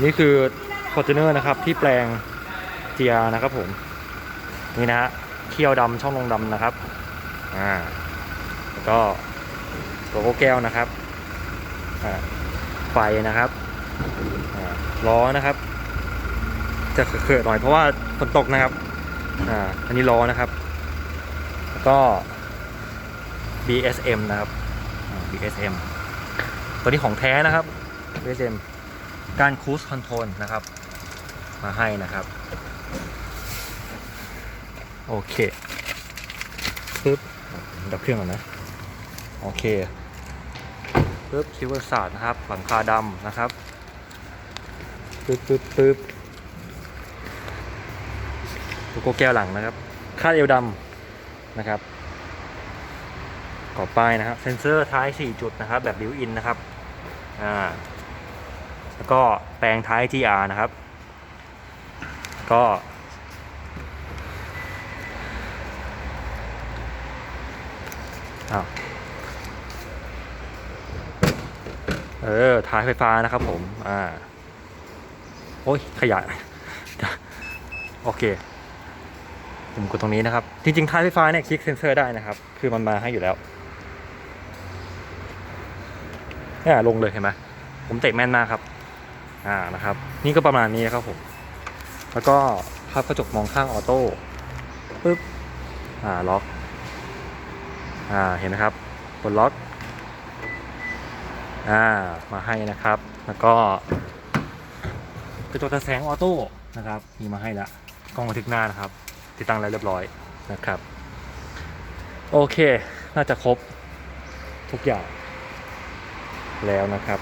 นี่คือ Fortuner นะครับที่แปลง GR นะครับผม นี่นะฮะเขี้ยวดำช่องลงดำนะครับอ่าแล้วก็โลโก้แก้วนะครับอ่าไฟนะครับอ่าล้อนะครับ จะเขื่อหน่อยเพราะว่าฝนตกนะครับอ่าอันนี้ล้อนะครับ แล้วก็ BSM นะครับ BSM ตัวนี้ของแท้นะครับ BSM การคู e คอนโทรลนะครับ มาให้นะครับ โอเคปึ๊บดับเครื่องก่อนนะ โอเคปึ๊บคิวเวอร์สาดนะครับ หลังคาดำนะครับปึ๊บปึ๊บปึ๊บโลโก้แก้วหลังนะครับ คาดเอวดำนะครับก่อป้ายนะครับ เซนเซอร์ท้าย 4 จุดนะครับ แบบบิวอินนะครับ อ่า แล้วก็แปลงท้าย GR นะครับ ก็ เออ ท้ายไฟฟ้านะครับผม อ่า โอ้ย ขยะ โอเคผมกดตรงนี้นะครับ จริงๆ ท้ายไฟฟ้าเนี่ยคลิกเซนเซอร์ได้นะครับ คือมันมาให้อยู่แล้วเนี่ยลงเลยเห็นไหมผมเตะแม่นมากครับ อ่านะครับ นี่ก็ประมาณนี้ครับผม แล้วก็พับกระจกมองข้างออโต้ปึ๊บอ่าล็อกอ่าเห็นไหมครับกดล็อกอ่ามาให้นะครับ แล้วก็กระจกตาแสงออโต้นะครับมีมาให้ละกล้องบันทึกหน้านะครับ ติดตั้งแล้วเรียบร้อยนะครับ โอเค น่าจะครบทุกอย่างแล้วนะครับ